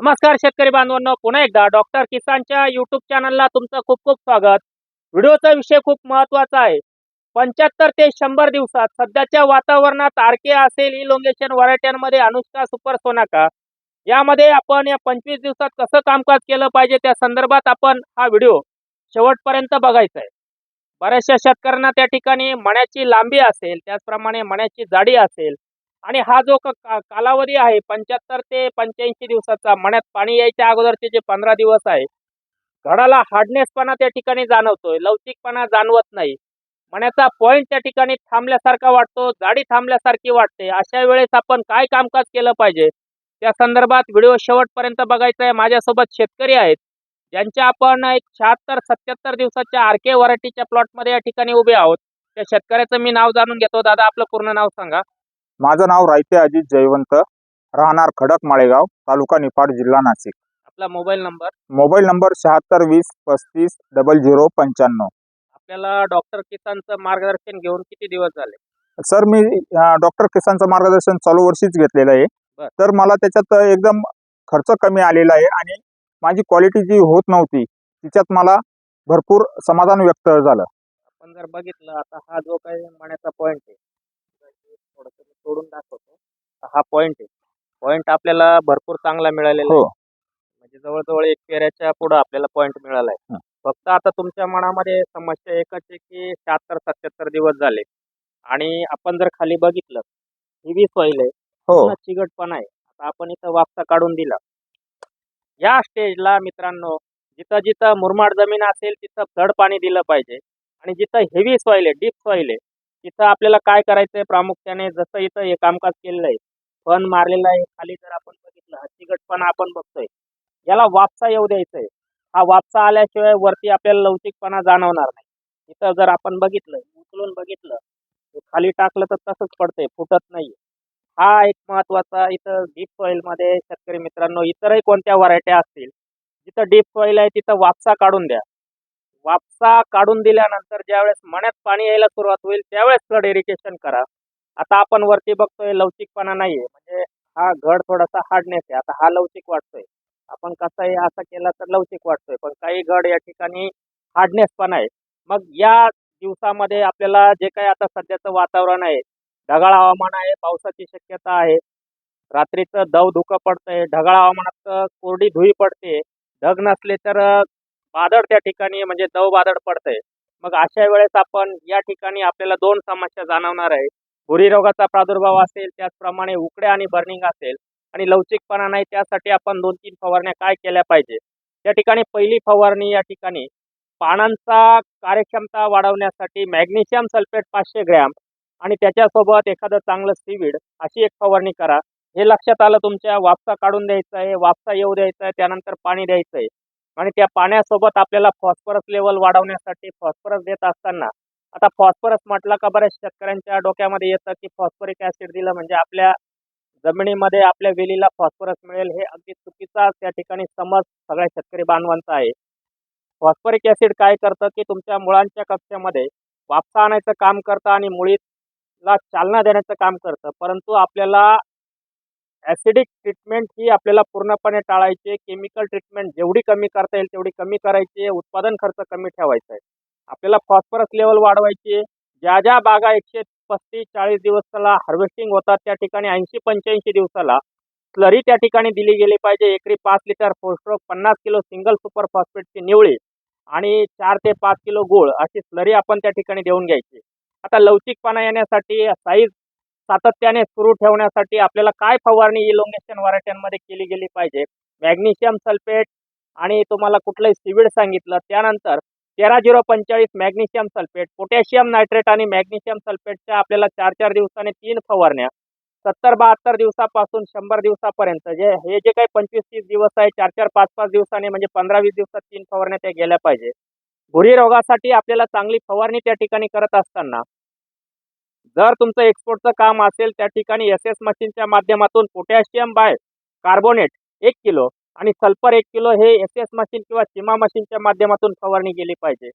नमस्कार शेतकरी बांधवांनो पुन्हा एकदा डॉक्टर किसानच्या युट्यूब चॅनलला तुमचं खूप खूप स्वागत. व्हिडिओचा विषय खूप महत्त्वाचा आहे. पंच्याहत्तर ते शंभर दिवसात सध्याच्या वातावरणात आरके असेल इलोंगेशन व्हरायट्यांमध्ये अनुष्का सुपर सोनाका. यामध्ये आपण या पंचवीस दिवसात कसं कामकाज केलं पाहिजे त्या संदर्भात आपण हा व्हिडिओ शेवटपर्यंत बघायचा आहे. बऱ्याचशा शेतकऱ्यांना त्या ठिकाणी मण्याची लांबी असेल त्याचप्रमाणे मण्याची जाडी असेल आणि हा जो का- कालावधी आहे पंच्याहत्तर ते पंच्याऐंशी दिवसाचा मण्यात पाणी यायच्या अगोदरचे जे पंधरा दिवस आहे घडाला हार्डनेसपणा त्या ठिकाणी जाणवतोय लवचिकपणा जाणवत नाही. मण्याचा पॉईंट त्या ठिकाणी थांबल्यासारखा वाटतो जाडी थांबल्यासारखी वाटते. अशा वेळेस आपण काय कामकाज केलं पाहिजे? त्या संदर्भात व्हिडिओ शेवटपर्यंत बघायचा आहे माझ्यासोबत शेतकरी आहेत ज्यांच्या आपण एक शहात्तर सत्याहत्तर दिवसाच्या आरके व्हरायटीच्या प्लॉटमध्ये या ठिकाणी उभे आहोत. त्या शेतकऱ्याचं मी नाव जाणून घेतो. दादा आपलं पूर्ण नाव सांगा. माझं नाव रायते अजित जयवंत. राहणार खडक माळेगाव तालुका निफाड जिल्हा नाशिक. आपला मोबाईल नंबर? मोबाईल नंबर शहात्तर वीस पस्तीस डबल झिरो पंच्याण्णव. आपल्याला डॉक्टर किसानचं मार्गदर्शन घेऊन किती दिवस झाले? सर मी डॉक्टर किसानचं मार्गदर्शन चालू वर्षीच घेतलेलं आहे. तर मला त्याच्यात एकदम खर्च कमी आलेला आहे आणि माझी क्वालिटी जी होत नव्हती तिच्यात मला भरपूर समाधान व्यक्त झालं. आपण जर बघितलं आता हा जो काही मण्याचा पॉइंट आहे सोडून दाखवतो. हा पॉइंट आहे. पॉइंट आपल्याला भरपूर चांगला मिळालेला हो. आहे म्हणजे जवळजवळ एक पेऱ्याच्या पुढं आपल्याला पॉइंट मिळाला आहे. हं. फक्त आता तुमच्या मनामध्ये समस्या एकच आहे की शहात्तर सत्याहत्तर दिवस झाले. आणि आपण जर खाली बघितलं हिवी सॉईल आहे. हो. पूर्ण चिकटपणा आहे. आता आपण इथं वापसा काढून दिला. या स्टेजला मित्रांनो जिथं जिथं मुरमाड जमीन असेल तिथं फ्लड पाणी दिलं पाहिजे. आणि जिथं हेवी सॉईल आहे डीप सॉईल आहे इथं आपल्याला काय करायचंय प्रामुख्याने? जसं इथं हे कामकाज केलेलं आहे. फन मारलेलं आहे. खाली जर आपण बघितलं हा आपण बघतोय. याला वापसा येऊ द्यायचंय. हा वापसा आल्याशिवाय वरती आपल्याला लवचिकपणा जाणवणार नाही. इथं जर आपण बघितलं उचलून बघितलं खाली टाकलं तर तसंच पडतंय फुटत नाही हा एक महत्त्वाचा इथं डीप सॉईल मध्ये शेतकरी मित्रांनो इतरही कोणत्या व्हरायट्या असतील जिथं डीप सॉईल आहे तिथं वापसा काढून द्या. वापसा काढून दिल्यानंतर ज्यावेळेस मण्यात पाणी यायला सुरुवात होईल त्यावेळेस फ्लड इरिगेशन करा. आता आपण वरती बघतोय लवचिकपणा नाहीये. म्हणजे हा घड थोडासा हार्डनेस आहे. आता हा लवचिक वाटतोय आपण कसंही असं केलं तर लवचिक वाटतोय पण काही घड या ठिकाणी हार्डनेस पण आहे. मग या दिवसामध्ये आपल्याला जे काही आता सध्याचं वातावरण आहे ढगाळ हवामान आहे पावसाची शक्यता आहे. रात्रीचं दव धुकं पडतंय. ढगाळ हवामानात कोरडी धुई पडते. ढग नसले तर वादळ त्या ठिकाणी म्हणजे दव बादड पडतंय. मग अशा वेळेस आपण या ठिकाणी आपल्याला दोन समस्या जाणवणार आहे. भुरी रोगाचा प्रादुर्भाव असेल त्याचप्रमाणे उकड्या आणि बर्निंग असेल आणि लवचिकपणा नाही त्यासाठी आपण दोन तीन फवारण्या काय केल्या पाहिजे? त्या ठिकाणी पहिली फवारणी या ठिकाणी पानांचा कार्यक्षमता वाढवण्यासाठी मॅग्नेशियम सल्फेट पाचशे ग्रॅम आणि त्याच्यासोबत एखादं चांगलं सीविड अशी एक फवारणी करा. हे लक्षात आलं तुमच्या वापसा काढून द्यायचं आहे वापसा येऊ द्यायचा आहे त्यानंतर पाणी द्यायचं आहे. आणि त्या पाण्यासोबत आपल्याला फॉस्फरस लेवल वाढवण्यासाठी फॉस्फरस देत असताना आता फॉस्फरस म्हटलं का बऱ्याच शेतकऱ्यांच्या डोक्यामध्ये येतं की फॉस्फरिक ऍसिड दिलं म्हणजे आपल्या जमिनीमध्ये आपल्या वेलीला फॉस्फरस मिळेल हे अगदी चुकीचा त्या ठिकाणी समज सगळ्या शेतकरी बांधवांचा आहे. फॉस्फरिक ऍसिड काय करतं की तुमच्या मुळांच्या कक्षामध्ये वापसा आणायचं काम करतं आणि मुळीला चालना देण्याचं काम करतं परंतु आपल्याला ऍसिडिक ट्रीटमेंट ही आपल्याला पूर्णपणे टाळायची आहे. केमिकल ट्रीटमेंट जेवढी कमी करता येईल तेवढी कमी करायची आहे. उत्पादन खर्च कमी ठेवायचा आहे. आपल्याला फॉस्फरस लेवल वाढवायची आहे. ज्या ज्या बागा एकशे पस्तीस चाळीस दिवसाला हार्वेस्टिंग होतात त्या ठिकाणी ऐंशी पंच्याऐंशी दिवसाला स्लरी त्या ठिकाणी दिली गेली पाहिजे. एकरी पाच लिटर फोस्ट्रोक पन्नास किलो सिंगल सुपर फॉस्फेटची निवळी आणि चार ते पाच किलो गोळ अशी स्लरी आपण त्या ठिकाणी देऊन घ्यायची आता लवचिकपणा येण्यासाठी साईज सातत्याने सुरू ठेवण्यासाठी आपल्याला काय फवारणी इलोंगेशन व्हरायट्यांमध्ये केली गेली पाहिजे? मॅग्नेशियम सल्फेट आणि तुम्हाला कुठलंही सिविड सांगितलं त्यानंतर तेरा झिरो पंचेचाळीस मॅग्नेशियम सल्फेट पोटॅशियम नायट्रेट आणि मॅग्नेशियम सल्फेटच्या आपल्याला चार चार दिवसाने तीन फवारण्या सत्तर बहात्तर दिवसापासून शंभर दिवसापर्यंत जे हे जे काही पंचवीस तीस दिवस आहे चार चार पाच पाच दिवसाने म्हणजे पंधरा वीस दिवसात तीन फवारण्या त्या गेल्या पाहिजे. भुरी रोगासाठी आपल्याला चांगली फवारणी त्या ठिकाणी करत असताना जर तुमचं एक्सपोर्टचं काम असेल त्या ठिकाणी एस एस मशीनच्या माध्यमातून पोटॅशियम बाय कार्बोनेट एक किलो आणि सल्फर एक किलो हे एस एस मशीन किंवा सीमा मशीनच्या माध्यमातून फवारणी केली पाहिजे.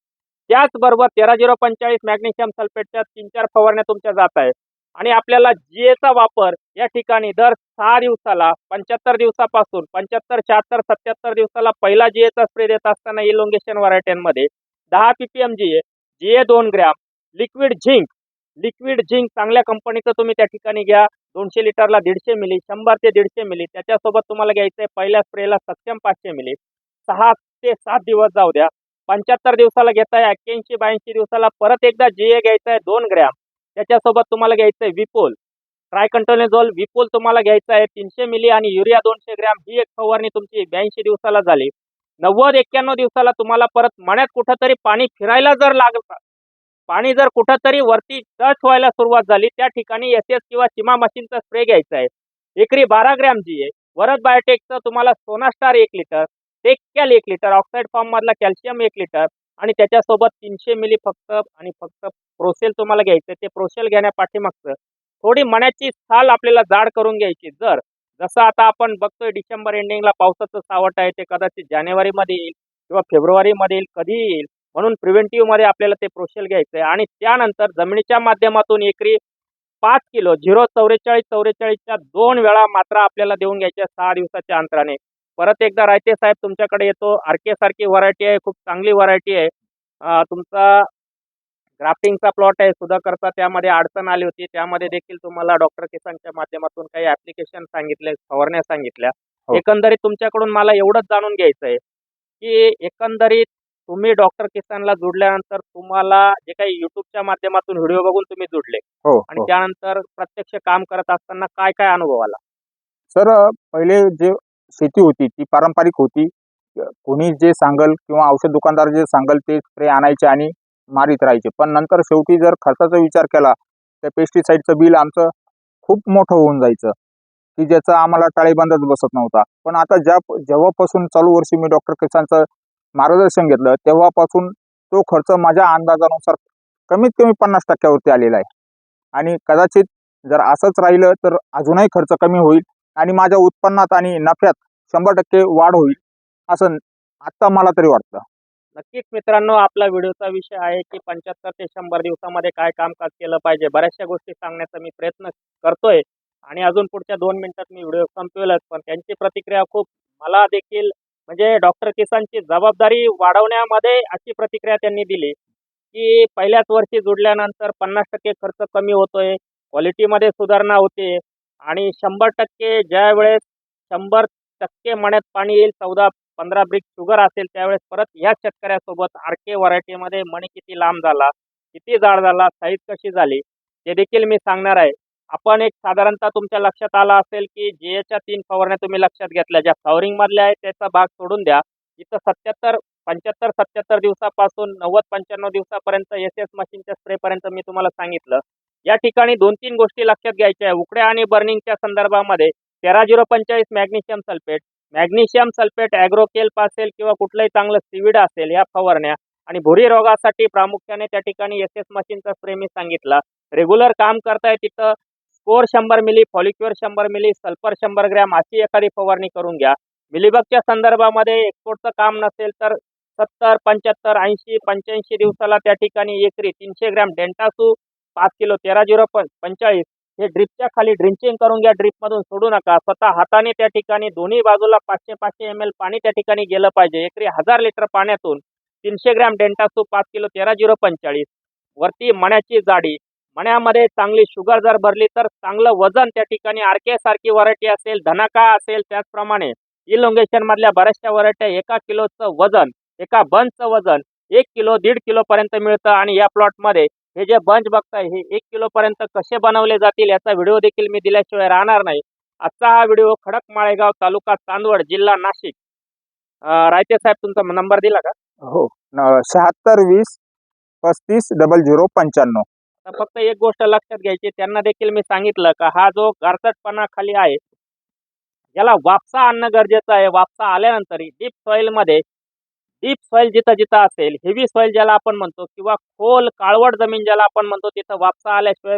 त्याचबरोबर तेरा झिरो पंचेचाळीस मॅग्नेशियम सल्फेटच्या तीन चार फवारण्या तुमच्या जात आहे आणि आपल्याला जीएचा वापर या ठिकाणी दर सहा दिवसाला पंच्याहत्तर दिवसापासून पंच्याहत्तर शहात्तर सत्याहत्तर दिवसाला पहिला जीएचा स्प्रे देत असताना इलोंगेशन व्हरायट्यांमध्ये दहा पीपीएम जीए जीए दोन gram liquid zinc liquid zinc चांगल्या कंपनीचं तुम्ही त्या ठिकाणी घ्या. दोनशे लिटरला दीडशे मिली शंभर ते दीडशे मिली. त्याच्यासोबत तुम्हाला घ्यायचं आहे पहिल्या स्प्रेला सक्षम पाचशे मिली. सहा ते सात दिवस जाऊ द्या. पंच्याहत्तर दिवसाला घेताय एक्क्याऐंशी ब्याऐंशी दिवसाला परत एकदा जीए घ्यायचं आहे दोन ग्रॅम. त्याच्यासोबत तुम्हाला घ्यायचं आहे विपोल. ट्रायकंटोनेझोल विपोल तुम्हाला घ्यायचं आहे तीनशे मिली आणि युरिया दोनशे ग्रॅम. ही एक फवारणी तुमची ब्याऐंशी दिवसाला झाली. नव्वद एक्क्याण्णव दिवसाला तुम्हाला परत मण्यात कुठंतरी पाणी फिरायला जर लागलं पाणी जर कुठंतरी वरती टच व्हायला सुरुवात झाली त्या ठिकाणी एस एस किंवा चिमा मशीनचा स्प्रे घ्यायचा आहे. एकरी बारा ग्रॅम जी आहे. वरद बायोटेकचं तुम्हाला सोनास्टार एक लिटर टेक्कॅल एक लिटर ऑक्साईड फॉर्म मधला कॅल्शियम एक लिटर आणि त्याच्यासोबत तीनशे मिली फक्त आणि फक्त प्रोसेल तुम्हाला घ्यायचं ते प्रोसेल घेण्यापाठीमागचं थोडी मण्याची साल आपल्याला जाड करून घ्यायची जर जसं आता आपण बघतोय डिसेंबर एंडिंगला पावसाचं सावट आहे ते कदाचित जानेवारीमध्ये येईल किंवा फेब्रुवारीमध्ये येईल कधी येईल? म्हणून प्रिव्हेंटिव्हमध्ये आपल्याला ते प्रोसेल घ्यायचं आहे आणि त्यानंतर जमिनीच्या माध्यमातून एकरी पाच किलो झिरो चौवेचाळीस चौवेचाळीसच्या दोन वेळा मात्र आपल्याला देऊन घ्यायच्या सहा दिवसाच्या अंतराने. परत एकदा रायते साहेब तुमच्याकडे येतो. आरके सारखी व्हरायटी आहे खूप चांगली व्हरायटी आहे. तुमचा ग्राफ्टिंगचा प्लॉट आहे सुधाकरचा त्यामध्ये अडचण आली होती. त्यामध्ये देखील तुम्हाला डॉक्टर किसानच्या माध्यमातून काही ऍप्लिकेशन सांगितले फवारण्या सांगितल्या. हो. एकंदरीत तुमच्याकडून मला एवढंच जाणून घ्यायचं आहे की एकंदरीत तुम्ही डॉक्टर किसानला जुडल्यानंतर तुम्हाला जे काही युट्यूबच्या माध्यमातून व्हिडिओ बघून तुम्ही जुडले. हो आणि हो. त्यानंतर प्रत्यक्ष काम करत असताना काय काय अनुभव आला? सर पहिले जे शेती होती ती पारंपरिक होती. कोणी जे सांगल किंवा औषध दुकानदार जे सांगल ते स्प्रे आणायचे आणि मारित राहायचे. पण नंतर शेवटी जर खर्चाचा विचार केला तर पेस्टिसाईडचं बिल आमचं खूप मोठं होऊन जायचं की ज्याचा आम्हाला टाळेबंदच बसत नव्हता. पण आता ज्या जेव्हापासून चालू वर्षी मी डॉक्टर किसानचं मार्गदर्शन घेतलं तेव्हापासून तो खर्च माझ्या अंदाजानुसार कमीत कमी पन्नास टक्क्यावरती आलेला आहे. आणि कदाचित जर असंच राहिलं तर अजूनही खर्च कमी होईल आणि माझ्या उत्पन्नात आणि नफ्यात शंभर टक्के वाढ होईल असं आत्ता मला तरी वाटतं. नक्कीच मित्रांनो आपला व्हिडिओचा विषय आहे की पंच्याहत्तर ते शंभर दिवसामध्ये काय कामकाज केलं पाहिजे बऱ्याचशा गोष्टी सांगण्याचा मी प्रयत्न करतोय. आणि अजून पुढच्या दोन मिनिटात मी व्हिडिओ संपवेलच पण त्यांची प्रतिक्रिया खूप मला देखील म्हणजे डॉक्टर केसांची जबाबदारी वाढवण्यामध्ये अशी प्रतिक्रिया त्यांनी दिली की पहिल्याच वर्षी जुडल्यानंतर पन्नास टक्के खर्च कमी होतोय क्वालिटीमध्ये सुधारणा होते आणि शंभर टक्के ज्या वेळेस शंभर टक्के मण्यात पाणी येईल चौदा पंधरा ब्रिक शुगर असेल त्यावेळेस परत ह्या शेतकऱ्यासोबत आरके व्हरायटीमध्ये मणी किती लांब झाला किती जाड झाला साईज कशी झाली ते देखील मी सांगणार आहे. आपण एक साधारणतः तुमच्या लक्षात आला असेल की जीएच्या तीन फवारण्या तुम्ही लक्षात घेतल्या. ज्या फ्लॉवरिंग मधल्या आहेत त्याचा भाग सोडून द्या. इथं सत्याहत्तर पंच्याहत्तर सत्याहत्तर दिवसापासून नव्वद पंच्याण्णव दिवसापर्यंत एस एस मशीनच्या स्प्रेपर्यंत मी तुम्हाला सांगितलं. या ठिकाणी दोन तीन गोष्टी लक्षात घ्यायच्या आहे उकड्या आणि बर्निंगच्या संदर्भामध्ये तेरा झिरो पंचेचाळीस magnesium sulphate magnesium sulphate Agrokelp असेल किंवा कुठलंही चांगलं सिविड असेल या फवारण्या आणि भुरी रोगासाठी प्रामुख्याने त्या ठिकाणी एस एस मशीनचा स्प्रे मी सांगितला. रेग्युलर काम करताय तिथं स्कोर शंभर मिली फॉलिक्युअर शंभर मिली सल्फर शंभर ग्रॅम अशी एखादी फवारणी करून घ्या. मिलीबगच्या संदर्भामध्ये एक्सपोर्टचं काम नसेल तर सत्तर पंच्याहत्तर ऐंशी पंच्याऐंशी दिवसाला त्या ठिकाणी एकरी तीनशे ग्रॅम डेंटासू पाच किलो तेरा झिरो पं पंचाळीस हे ड्रिपच्या खाली ड्रिंचिंग करून घ्या. ड्रिपमधून सोडू नका. स्वतः हाताने त्या ठिकाणी दोन्ही बाजूला पाचशे पाचशे एम एल पाणी त्या ठिकाणी गेलं पाहिजे. एकरी हजार लिटर पाण्यातून तीनशे ग्रॅम डेंटासू पाच किलो तेरा झिरो पंचाळीस. वरती मण्याची जाडी मण्यामध्ये चांगली शुगर जर भरली तर चांगलं वजन त्या ठिकाणी आरके सारखी व्हरायटी असेल धनाका असेल त्याचप्रमाणे इलोंगेशन मधल्या बऱ्याचशा व्हरायट्या एका किलोचं वजन एका बंचचं वजन एक किलो दीड किलो पर्यंत मिळतं आणि या प्लॉटमध्ये हे जे बंच बघताय हे एक किलो पर्यंत कसे बनवले जातील याचा व्हिडिओ देखील मी दिल्याशिवाय राहणार नाही. आजचा हा व्हिडिओ खडक माळेगाव तालुका चांदवड जिल्हा नाशिक. रायते साहेब तुमचा नंबर दिला का? हो. शहात्तर वीस पस्तीस डबल झिरो पंच्याण्णव. फक्त एक गोष्ट लक्षात घ्यायची त्यांना देखील मी सांगितलं का हा जो गारसटपणा खाली आहे याला वापसा आणणं गरजेचं आहे. वापसा आल्यानंतर डीप सॉइलमध्ये डीप सॉइल जिथं जिथं असेल हेवी सॉइल ज्याला आपण म्हणतो किंवा खोल काळवट जमीन ज्याला आपण म्हणतो तिथं वापसा आल्याशिवाय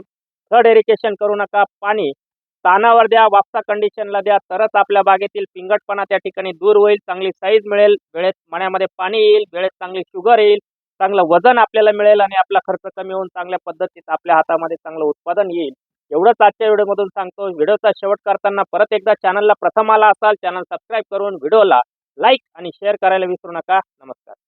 थर्ड इरिगेशन करू नका. पाणी तानावर द्या वापसा कंडिशनला द्या तरच आपल्या बागेतील पिंगटपणा त्या ठिकाणी दूर होईल चांगली साईज मिळेल वेळेत मण्यामध्ये पाणी येईल वेळेत चांगली शुगर येईल. चांगलं वजन आपल्याला मिळेल आणि आपला खर्च कमी होऊन चांगल्या पद्धतीत आपल्या हातामध्ये चांगलं उत्पादन येईल. एवढंच आजच्या व्हिडिओमधून सांगतो. व्हिडिओचा शेवट करताना परत एकदा चॅनलला प्रथम आला असाल चॅनल सबस्क्राईब करून व्हिडिओला लाईक आणि शेअर करायला विसरू नका. नमस्कार.